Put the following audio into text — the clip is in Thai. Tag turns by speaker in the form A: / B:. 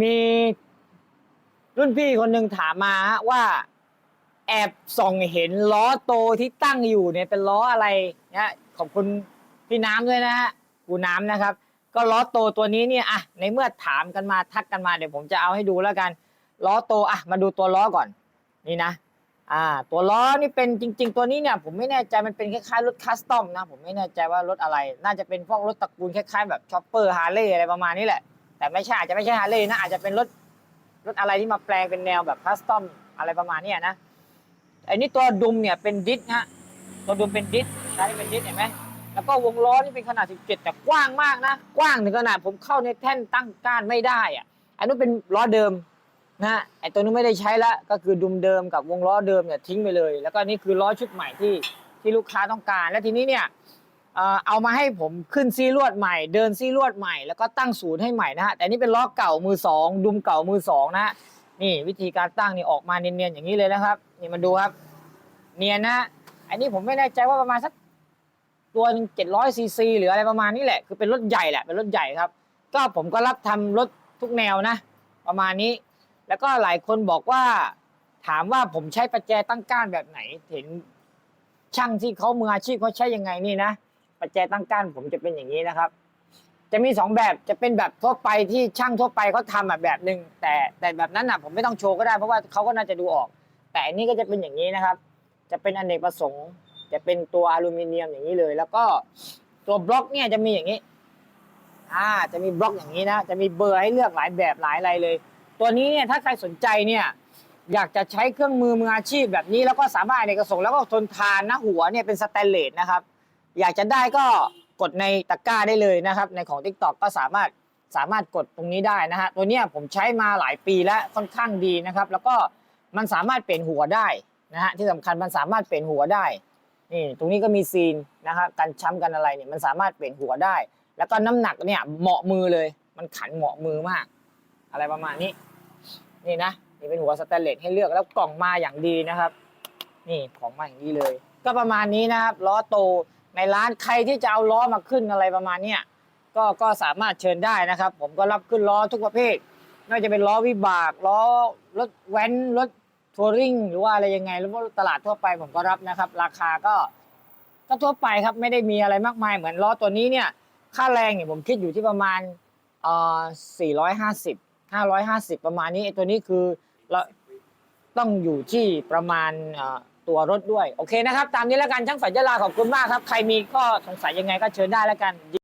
A: มีรุ่นพี่คนหนึ่งถามมาฮะว่า แอบส่องเห็นล้อโตที่ตั้งอยู่เนี่ยเป็นล้ออะไรนะขอบคุณพี่น้ำด้วยนะฮะกูน้ำนะครับ ก็ล้อโตตัวนี้เนี่ยอะในเมื่อถามกันมาทักกันมาเดี๋ยวผมจะเอาให้ดูแล้วกันล้อโตอะมาดูตัวล้อก่อน นี่นะ อ่า ตัวล้อนี่เป็นจริง ๆ ตัวนี้เนี่ย ผมไม่แน่ใจมันเป็นคล้ายๆรถคัสตอมนะ ผมไม่แน่ใจว่ารถอะไร น่าจะเป็นพวกรถตระกูลคล้ายๆแบบชอปเปอร์ฮาร์เลย์อะไรประมาณนี้แหละ แต่ไม่ใช่อาจจะไม่ใช่ฮาร์เลย์นะอาจจะเป็นรถรถอะไรที่มาแปลงเป็นแนวแบบคัสตอมอะไรประมาณนี้นะไอ้นี่ตัวดุมเนี่ยเป็นดิสฮะตัวดุมเป็นดิสนะนี่เป็นดิสเห็นไหมแล้วก็วงล้อนี่เป็นขนาด 17 แต่กว้างมากนะ กว้างถึงขนาดผมเข้าในแท่นตั้งก้านไม่ได้อะอันนู้นเป็นล้อเดิมนะไอ้ตัวนี้นไม่ได้ใช้ละก็คือดุมเดิมกับวงล้อเดิมเนี่ยทิ้งไปเลย แล้วก็นี่คือล้อชุดใหม่ที่ที่ลูกค้าต้องการ และทีนี้เนี่ย เอามาให้ผมขึ้นซีลวดใหม่ เดินซีลวดใหม่แล้วก็ตั้งศูนย์ให้ใหม่นะฮะแต่นี่เป็นล้อเก่ามือสองดุมเก่ามือสองนะฮะนี่วิธีการตั้งนี่ออกมาเนียนๆอย่างนี้เลยนะครับ นี่มาดูครับ เนียนนะ อันนี้ผมไม่แน่ใจว่าประมาณสักตัวหนึ่งเจ็ดร้อยซีซีหรืออะไรประมาณนี้แหละคือเป็นรถใหญ่แหละเป็นรถใหญ่ครับ ก็ผมก็รับทำรถทุกแนวนะ ประมาณนี้ แล้วก็หลายคนบอกว่า ถามว่าผมใช้ประแจตั้งก้านแบบไหน เห็นช่างที่เขามืออาชีพเขาใช้ยังไงนี่นะ ประแจตั้งก้านผมจะเป็นอย่างนี้นะครับ จะมีสองแบบจะเป็นแบบทั่วไปที่ช่างทั่วไปเขาทำแบบหนึ่งแต่แต่แบบนั้นน่ะผมไม่ต้องโชว์ก็ได้เพราะว่าเขาก็น่าจะดูออก แต่อันนี้ก็จะเป็นอย่างนี้นะครับ จะเป็นอเนกประสงค์ จะเป็นตัวอลูมิเนียมอย่างนี้เลย แล้วก็ตัวบล็อกเนี่ยจะมีอย่างนี้อ่าจะมีบล็อกอย่างนี้นะ จะมีเบอร์ให้เลือกหลายแบบหลายอะไรเลย ตัวนี้เนี่ยถ้าใครสนใจเนี่ยอยากจะใช้เครื่องมือมืออาชีพแบบนี้แล้วก็สามารถอเนกประสงค์แล้วก็ทนทานนะหัวเนี่ยเป็นสแตนเลสนะครับ อยากจะได้ก็กดในตะกร้าได้เลยนะครับ ในของ Tik t o อกก็สามารถสามารถกดตรงนี้ได้นะฮะตัวเนี้ยผมใช้มาหลายปีแล้วค่อนข้างดีนะครับ แล้วก็มันสามารถเปลี่ยนหัวได้นะฮะที่สำคัญมันสามารถเปลี่ยนหัวได้นี่ตรงนี้ก็มีซีนนะครับกันช้ำกันอะไรเนี่ยมันสามารถเปลี่ยนหัวได้ แล้วก็น้ำหนักเนี่ยเหมาะมือเลย มันขันเหมาะมือมาก อะไรประมาณนี้ นี่นะนี่เป็นหัวสแตนเลสให้เลือกแล้วกล่องมาอย่างดีนะครับ นี่ของมาอย่างนี้เลย ก็ประมาณนี้นะครับล้อโต ในร้านใครที่จะเอาล้อมาขึ้นอะไรประมาณเนี้ยก็ก็สามารถเชิญได้นะครับ ผมก็รับขึ้นล้อทุกประเภทไม่ว่าจะเป็นล้อวิบากล้อรถแว้นรถทัวริงหรือว่าอะไรยังไงหรือว่าตลาดทั่วไปผมก็รับนะครับ ราคาก็ก็ทั่วไปครับไม่ได้มีอะไรมากมายเหมือนล้อตัวนี้เนี่ย ค่าแรงเนี่ยผมคิดอยู่ที่ประมาณเอ่อ450 550 ประมาณนี้ไอ้ตัวนี้คือเราต้องอยู่ที่ประมาณเอ่อ ตัวรถด้วย โอเคนะครับ ตามนี้แล้วกันช่างฝันยะลาขอบคุณมากครับ ใครมีข้อสงสัยยังไงก็เชิญได้แล้วกัน